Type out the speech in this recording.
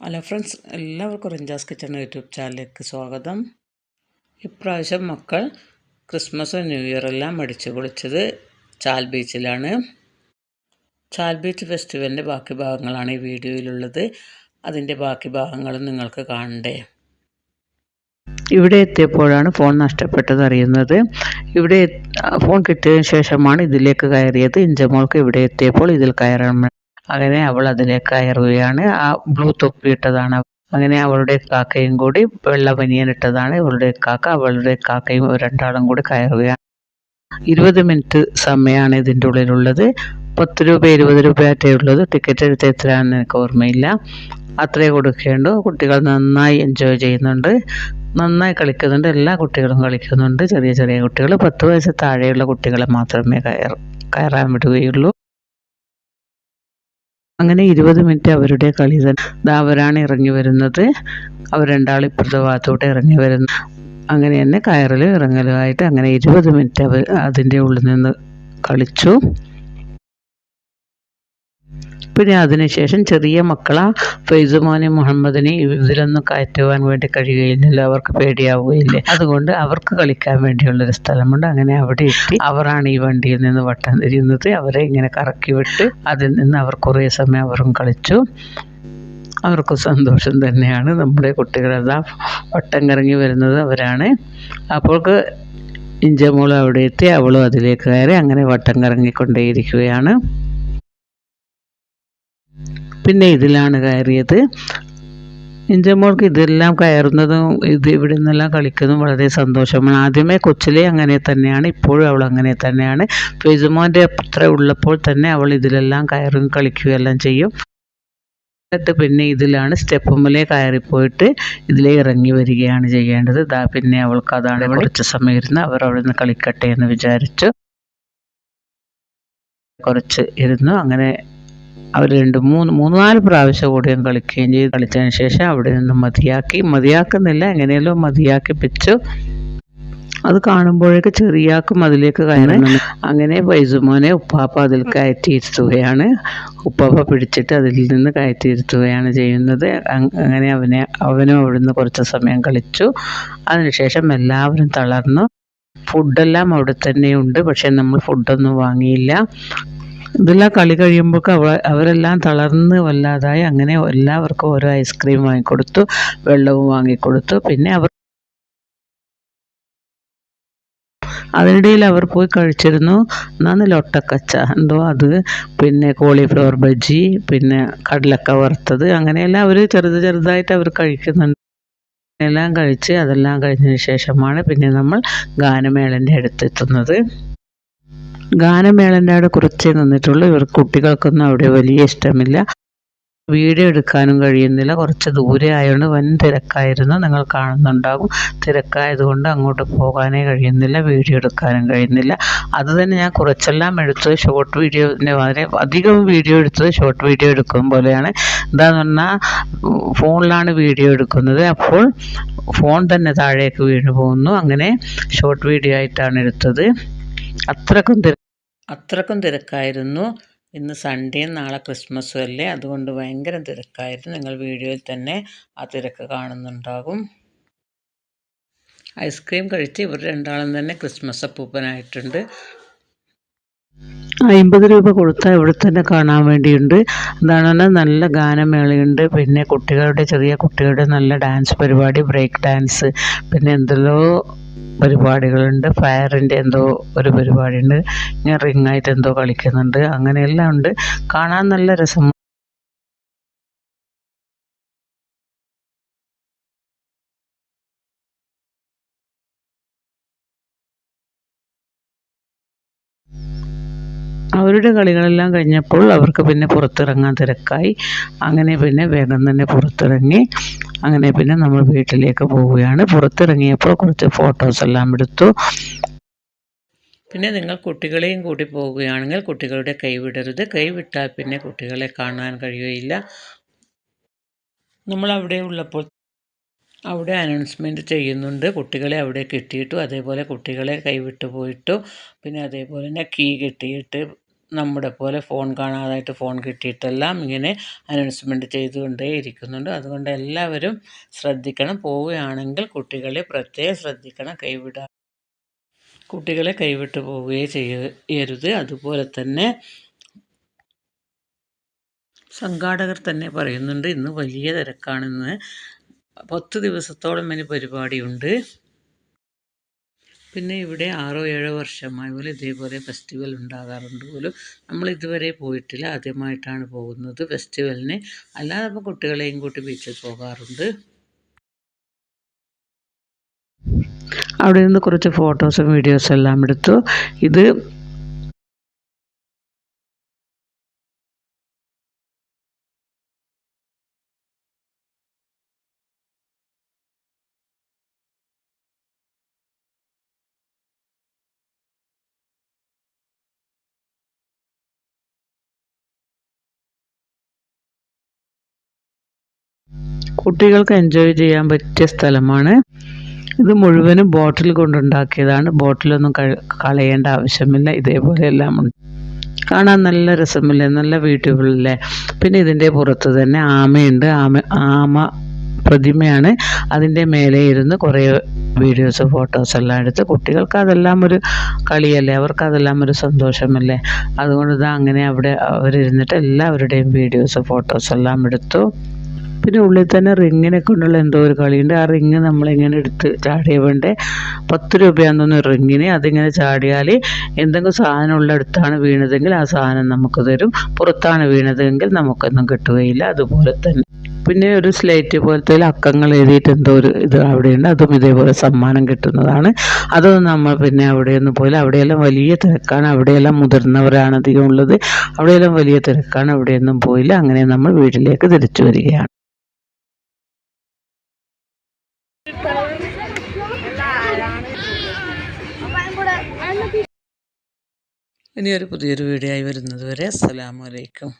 Hello friends എല്ലാവർക്കും റിഞ്ചാസ് kitchen YouTube ചാനലിലേക്ക് സ്വാഗതം. ഇപ്രാവശ്യം മക്കൾ ക്രിസ്മസ് ന്യൂ ഇയർ എല്ലാം അടിച്ചു പൊളിച്ചത് ചാൽ ബീച്ചിലാണ്. ചാൽ ബീച്ച് ഫെസ്റ്റിവലിന്റെ ബാക്കി ഭാഗങ്ങളാണ് ഈ വീഡിയോയിലുള്ളത്. അതിന്റെ ബാക്കി ഭാഗങ്ങളും നിങ്ങൾക്ക് കാണണ്ടേ. ഇവിടെ എത്തിയപ്പോഴാണ് ഫോൺ നഷ്ടപ്പെട്ടത് അറിയുന്നത്. ഇവിടെ ഫോൺ കിട്ടിയതിന് ശേഷമാണ് ഇതിലേക്ക് കയറിയത്. ഇഞ്ചമോൾക്ക് ഇവിടെ എത്തിയപ്പോൾ ഇതിൽ കയറാൻ അങ്ങനെ അവൾ അതിലേക്ക് കയറുകയാണ്. ആ ബ്ലൂ തൊപ്പിയിട്ടതാണ് അങ്ങനെ അവളുടെ കാക്കയും കൂടി വെള്ള പനിയനിട്ടതാണ് ഇവളുടെ കാക്ക. അവളുടെ കാക്കയും രണ്ടാളും കൂടി കയറുകയാണ്. ഇരുപത് മിനിറ്റ് സമയമാണ് ഇതിന്റെ ഉള്ളിലുള്ളത്. പത്ത് രൂപ ഇരുപത് രൂപയായിട്ടേ ഉള്ളത്. ടിക്കറ്റ് എടുത്ത് എത്രയാണെന്ന് എനിക്ക് ഓർമ്മയില്ല. അത്രേ കൊടുക്കേണ്ടു. കുട്ടികൾ നന്നായി എൻജോയ് ചെയ്യുന്നുണ്ട്. നന്നായി കളിക്കുന്നുണ്ട്. എല്ലാ കുട്ടികളും കളിക്കുന്നുണ്ട്. ചെറിയ ചെറിയ കുട്ടികൾ. പത്ത് വയസ്സ് താഴെയുള്ള കുട്ടികളെ മാത്രമേ കയറ കയറാൻ വിടുകയുള്ളൂ. അങ്ങനെ ഇരുപത് മിനിറ്റ് അവരുടെ കളി തന്നെ. അവരാണ് ഇറങ്ങി വരുന്നത്. അവർ രണ്ടാൾ ഇപ്പുറത്തെ ഭാഗത്തോട്ട് ഇറങ്ങി വരുന്നു. അങ്ങനെ തന്നെ കയറലും ഇറങ്ങലുമായിട്ട് അങ്ങനെ ഇരുപത് മിനിറ്റ് അവർ അതിന്റെ ഉള്ളിൽ നിന്ന് കളിച്ചു. പിന്നെ അതിനുശേഷം ചെറിയ മക്കള ഫൈസുമോനെ മുഹമ്മദിനെ ഇതിലൊന്നും കയറ്റുവാൻ വേണ്ടി കഴിയുകയില്ലല്ലോ അവർക്ക് പേടിയാവുകയില്ലേ. അതുകൊണ്ട് അവർക്ക് കളിക്കാൻ വേണ്ടിയുള്ളൊരു സ്ഥലമുണ്ട്. അങ്ങനെ അവിടെ എത്തി അവരാണ് ഈ വണ്ടിയിൽ നിന്ന് വട്ടം തിരിയുന്നത്. അവരെ ഇങ്ങനെ കറക്കി വിട്ട് അതിൽ നിന്ന് അവർ കുറേ സമയം അവരും കളിച്ചു. അവർക്ക് സന്തോഷം തന്നെയാണ്. നമ്മുടെ കുട്ടികളെല്ലാം വട്ടം കറങ്ങി വരുന്നത് അവരാണ്. അപ്പോൾക്ക് ഇഞ്ചമോൾ അവിടെ എത്തി. അവളും അതിലേക്ക് കയറി അങ്ങനെ വട്ടം കറങ്ങിക്കൊണ്ടേയിരിക്കുകയാണ്. പിന്നെ ഇതിലാണ് കയറിയത്. എന്റെ മോൾക്ക് ഇതെല്ലാം കയറുന്നതും ഇത് ഇവിടെ നിന്നെല്ലാം കളിക്കുന്നതും വളരെ സന്തോഷമാണ്. ആദ്യമേ കൊച്ചിലെ അങ്ങനെ തന്നെയാണ് ഇപ്പോഴും അവൾ അങ്ങനെ തന്നെയാണ്. ഫെയ്സുമോന്റെ അത്ര ഉള്ളപ്പോൾ തന്നെ അവൾ ഇതിലെല്ലാം കയറും കളിക്കുകയെല്ലാം ചെയ്യും. എന്നിട്ട് പിന്നെ ഇതിലാണ് സ്റ്റെപ്പുമ്മലേ കയറിപ്പോയിട്ട് ഇതിലേ ഇറങ്ങി വരികയാണ് ചെയ്യേണ്ടത്. ഇതാ പിന്നെ അവൾക്ക് അതാണ് കുറച്ച് സമയം ഇരുന്ന് അവർ അവിടെ നിന്ന് കളിക്കട്ടെ എന്ന് വിചാരിച്ചു. കുറച്ച് ഇരുന്നു അങ്ങനെ അവർ രണ്ട് മൂന്ന് മൂന്ന് നാല് പ്രാവശ്യം കൂടിയും കളിക്കുകയും ചെയ്ത്. കളിച്ചതിന് ശേഷം അവിടെ നിന്ന് മതിയാക്കി. മതിയാക്കുന്നില്ല. എങ്ങനെയല്ലോ മതിയാക്കിപ്പിച്ചു അത് കാണുമ്പോഴേക്ക് ചെറിയാക്കും അതിലേക്ക് കയറണം അങ്ങനെ വൈസുമോനെ ഉപ്പാപ്പ അതിൽ കയറ്റിയിരുത്തുകയാണ്. ഉപ്പാപ്പ പിടിച്ചിട്ട് അതിൽ നിന്ന് കയറ്റിയിരുത്തുകയാണ് ചെയ്യുന്നത്. അങ്ങനെ അവനെ അവനും അവിടുന്ന് കുറച്ച് സമയം കളിച്ചു. അതിനുശേഷം എല്ലാവരും തളർന്നു. ഫുഡെല്ലാം അവിടെ തന്നെയുണ്ട്. പക്ഷേ നമ്മൾ ഫുഡൊന്നും വാങ്ങിയില്ല. ഇതെല്ലാം കളി കഴിയുമ്പോൾ അവ അവരെല്ലാം തളർന്ന് വല്ലാതായി അങ്ങനെ എല്ലാവർക്കും ഓരോ ഐസ്ക്രീം വാങ്ങിക്കൊടുത്തു വെള്ളവും വാങ്ങിക്കൊടുത്തു. പിന്നെ അവർ അതിനിടയിൽ അവർ പോയി കഴിച്ചിരുന്നു. എന്നാന്ന് ലൊട്ടക്കച്ച. എന്തോ അത്. പിന്നെ കോളിഫ്ലവർ ബജ്ജി പിന്നെ കടലക്ക വറുത്തത്. അങ്ങനെയെല്ലാം അവർ ചെറുത് ചെറുതായിട്ട് അവർ കഴിക്കുന്നുണ്ട്. എല്ലാം കഴിച്ച് അതെല്ലാം കഴിഞ്ഞതിന് ശേഷമാണ് പിന്നെ നമ്മൾ ഗാനമേളന്റെ അടുത്തെത്തുന്നത്. ഗാനമേളന്റെ അവിടെ കുറച്ചേ നിന്നിട്ടുള്ളൂ. ഇവർ കുട്ടികൾക്കൊന്നും അവിടെ വലിയ ഇഷ്ടമില്ല. വീഡിയോ എടുക്കാനും കഴിയുന്നില്ല. കുറച്ച് ദൂരെ ആയതുകൊണ്ട് വൻ തിരക്കായിരുന്നു. നിങ്ങൾ കാണുന്നുണ്ടാകും. തിരക്കായതുകൊണ്ട് അങ്ങോട്ട് പോകാനേ കഴിയുന്നില്ല. വീഡിയോ എടുക്കാനും കഴിയുന്നില്ല. അത് തന്നെ ഞാൻ കുറച്ചെല്ലാം എടുത്തത് ഷോർട്ട് വീഡിയോന്റെ വളരെ അധികം വീഡിയോ എടുത്തത് ഷോർട്ട് വീഡിയോ എടുക്കും പോലെയാണ്. എന്താന്ന് പറഞ്ഞാൽ ഫോണിലാണ് വീഡിയോ എടുക്കുന്നത്. അപ്പോൾ ഫോൺ തന്നെ താഴേക്ക് വീണു പോകുന്നു. അങ്ങനെ ഷോർട്ട് വീഡിയോ ആയിട്ടാണ് എടുത്തത്. അത്രക്കും തിര അത്രക്കും തിരക്കായിരുന്നു. ഇന്ന് സൺഡേയും നാളെ ക്രിസ്മസും അല്ലേ? അതുകൊണ്ട് ഭയങ്കര തിരക്കായിരുന്നു. നിങ്ങൾ വീഡിയോയിൽ തന്നെ ആ തിരക്ക് കാണുന്നുണ്ടാകും. ഐസ്ക്രീം കഴിച്ച് ഇവർ രണ്ടാളും തന്നെ ക്രിസ്മസ് അപ്പൂപ്പനായിട്ടുണ്ട്. അമ്പത് രൂപ കൊടുത്താൽ ഇവിടെ തന്നെ കാണാൻ വേണ്ടിയുണ്ട്. അതാണ് നല്ല ഗാനമേളയുണ്ട്. പിന്നെ കുട്ടികളുടെ ചെറിയ കുട്ടികളുടെ നല്ല ഡാൻസ് പരിപാടി ബ്രേക്ക് ഡാൻസ് പിന്നെ എന്തെല്ലോ പരിപാടികളുണ്ട്. ഫയറിന്റെ എന്തോ ഒരു പരിപാടിയുണ്ട്. ഇങ്ങനെ റിങ്ങായിട്ട് എന്തോ കളിക്കുന്നുണ്ട്. അങ്ങനെയെല്ലാം ഉണ്ട്. കാണാൻ നല്ല രസം അവരുടെ കളികളെല്ലാം കഴിഞ്ഞപ്പോൾ അവർക്ക് പിന്നെ പുറത്തിറങ്ങാൻ തിരക്കായി. അങ്ങനെ പിന്നെ വേഗം തന്നെ പുറത്തിറങ്ങി. അങ്ങനെ പിന്നെ നമ്മൾ വീട്ടിലേക്ക് പോവുകയാണ്. പുറത്തിറങ്ങിയപ്പോൾ കുറച്ച് ഫോട്ടോസ് എല്ലാം എടുത്തു. പിന്നെ നിങ്ങൾ കുട്ടികളെയും കൂടി പോവുകയാണെങ്കിൽ കുട്ടികളുടെ കൈവിടരുത് കൈവിട്ടാൽ പിന്നെ കുട്ടികളെ കാണാൻ കഴിയുകയില്ല. നമ്മൾ അവിടെ ഉള്ളപ്പോൾ അവിടെ അനൗൺസ്മെന്റ് ചെയ്യുന്നുണ്ട്. കുട്ടികളെ അവിടെ കിട്ടിയിട്ടു അതേപോലെ കുട്ടികളെ കൈവിട്ടു പോയിട്ടു പിന്നെ അതേപോലെ തന്നെ കീ കിട്ടിയിട്ട് നമ്മുടെ പോലെ ഫോൺ കാണാതായിട്ട് ഫോൺ കിട്ടിയിട്ടെല്ലാം ഇങ്ങനെ അനൗൺസ്മെന്റ് ചെയ്തുകൊണ്ടേ ഇരിക്കുന്നുണ്ട് അതുകൊണ്ട് എല്ലാവരും ശ്രദ്ധിക്കണം. പോവുകയാണെങ്കിൽ കുട്ടികളെ പ്രത്യേകം ശ്രദ്ധിക്കണം. കൈവിടാൻ കുട്ടികളെ കൈവിട്ട് പോവുകയേ ചെയ്യരുത്. അതുപോലെ തന്നെ സംഘാടകർ തന്നെ പറയുന്നുണ്ട് ഇന്ന് വലിയ തിരക്കാണെന്ന്. പത്ത് ദിവസത്തോളം ഇനി പരിപാടിയുണ്ട്. പിന്നെ ഇവിടെ ആറോ ഏഴോ വർഷമായി പോലും ഇതേപോലെ ഫെസ്റ്റിവൽ ഉണ്ടാകാറുണ്ട്. പോലും നമ്മൾ ഇതുവരെ പോയിട്ടില്ല. ആദ്യമായിട്ടാണ് പോകുന്നത് ഫെസ്റ്റിവലിന് അല്ലാതെ അപ്പോൾ കുട്ടികളെയും കൂട്ടി ബീച്ചിൽ പോകാറുണ്ട്. അവിടെ നിന്ന് കുറച്ച് ഫോട്ടോസും വീഡിയോസും എല്ലാം എടുത്തു. ഇത് കുട്ടികൾക്ക് എൻജോയ് ചെയ്യാൻ പറ്റിയ സ്ഥലമാണ്. ഇത് മുഴുവനും ബോട്ടിൽ കൊണ്ടുണ്ടാക്കിയതാണ്. ബോട്ടിലൊന്നും കളയേണ്ട ആവശ്യമില്ല. ഇതേപോലെ എല്ലാം ഉണ്ട്. കാണാൻ നല്ല രസമില്ലേ? നല്ല ബ്യൂട്ടിഫുൾ പിന്നെ ഇതിന്റെ പുറത്ത് തന്നെ ആമയുണ്ട്. ആമ ആമ പ്രതിമയാണ്. അതിന്റെ മേലെ ഇരുന്ന് കുറേ വീഡിയോസ് ഫോട്ടോസ് എല്ലാം എടുത്ത് കുട്ടികൾക്ക് അതെല്ലാം ഒരു കളിയല്ലേ? അവർക്ക് അതെല്ലാം ഒരു സന്തോഷമല്ലേ? അതുകൊണ്ട് ഇതാ അങ്ങനെ അവിടെ അവരിരുന്നിട്ട് എല്ലാവരുടെയും വീഡിയോസ് ഫോട്ടോസ് എല്ലാം എടുത്തു. പിന്നെ ഉള്ളിൽ തന്നെ റിങ്ങിനെ കൊണ്ടുള്ള എന്തോ ഒരു കളിയുണ്ട്. ആ റിങ് നമ്മളിങ്ങനെ എടുത്ത് ചാടിയ വേണ്ടേ പത്ത് രൂപയാണെന്ന് റിങ്ങിന്. അതിങ്ങനെ ചാടിയാൽ എന്തെങ്കിലും സാധനം ഉള്ള അടുത്താണ് വീണതെങ്കിൽ ആ സാധനം നമുക്ക് തരും. പുറത്താണ് വീണതെങ്കിൽ നമുക്കൊന്നും കിട്ടുകയില്ല. അതുപോലെ തന്നെ പിന്നെ ഒരു സ്ലേറ്റ് പോലത്തെ അക്കങ്ങൾ എഴുതിയിട്ട് എന്തോ ഒരു ഇത് അവിടെയുണ്ട്. അതും ഇതേപോലെ സമ്മാനം കിട്ടുന്നതാണ്. അതൊന്നും നമ്മൾ പിന്നെ അവിടെയൊന്നും പോലെ അവിടെയെല്ലാം വലിയ തിരക്കാണ്. അവിടെയെല്ലാം മുതിർന്നവരാണ് അധികം ഉള്ളത്. അവിടെയെല്ലാം വലിയ തിരക്കാണ്. അവിടെയൊന്നും പോയില്ല. അങ്ങനെ നമ്മൾ വീട്ടിലേക്ക് തിരിച്ചു വരികയാണ്. ഇനി ഒരു പുതിയൊരു വീഡിയോ ആയി വരുന്നത് വരെ അസ്സലാമലൈക്കും